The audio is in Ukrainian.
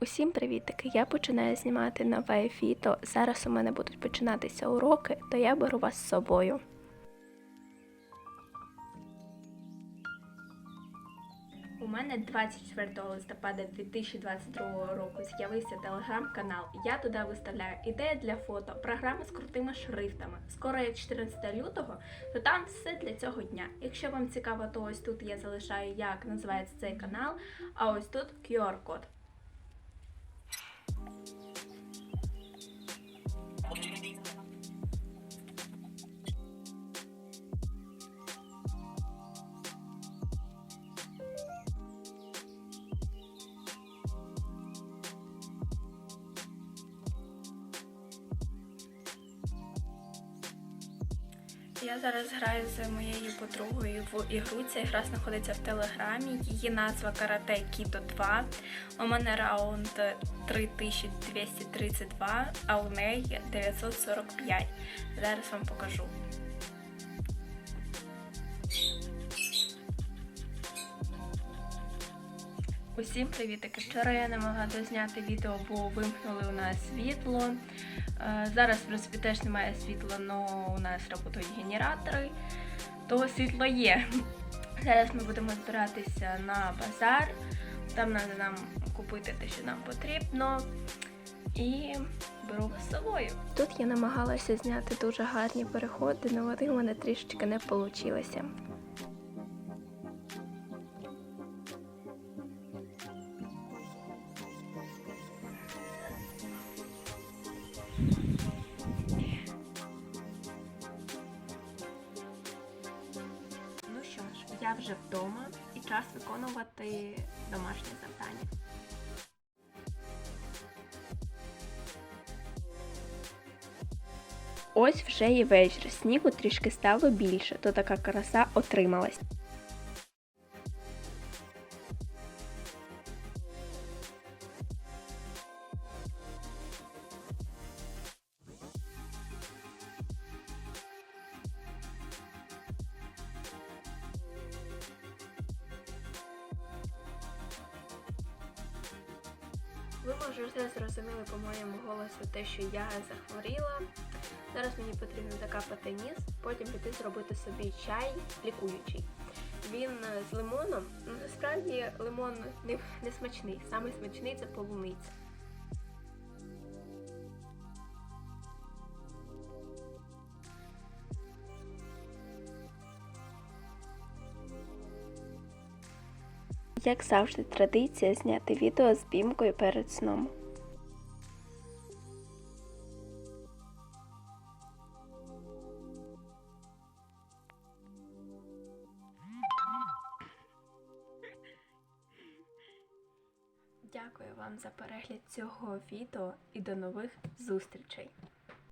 Усім привітики! Я починаю знімати нове відео. Зараз у мене будуть починатися уроки, то я беру вас з собою. У мене 24 листопада 2022 року з'явився телеграм-канал. Я туди виставляю ідеї для фото, програми з крутими шрифтами. Скоро як 14 лютого, то там все для цього дня. Якщо вам цікаво, то ось тут я залишаю, як називається цей канал, а ось тут QR-код. Я зараз граю з моєю подругою в ігру. Ця гра знаходиться в телеграмі. Її назва Карате Кіто 2. У мене раунд 3232, а у неї 945. Зараз вам покажу. Усім привітики! Вчора я не могла дозняти відео, бо вимкнули у нас світло. Е, Зараз, в принципі, теж немає світла, але у нас працюють генератори, то світло є. Зараз ми будемо збиратися на базар. Там треба нам купити те, що нам потрібно. І беру з собою. Тут я намагалася зняти дуже гарні переходи, але у мене трішечки не вийшло. Ну що ж, я вже вдома і час виконувати домашнє завдання. Ось вже і вечір. Снігу трішки стало більше, то така краса отрималась. Ви може вже зрозуміли по моєму голосу те, що я захворіла. Зараз мені потрібно закапати ніс, потім піти зробити собі чай лікуючий. Він е, з лимоном. Ну, насправді лимон не, не смачний. Саме смачний це полуниця. Як завжди, традиція зняти відео з бімкою перед сном. Дякую вам за перегляд цього відео і до нових зустрічей!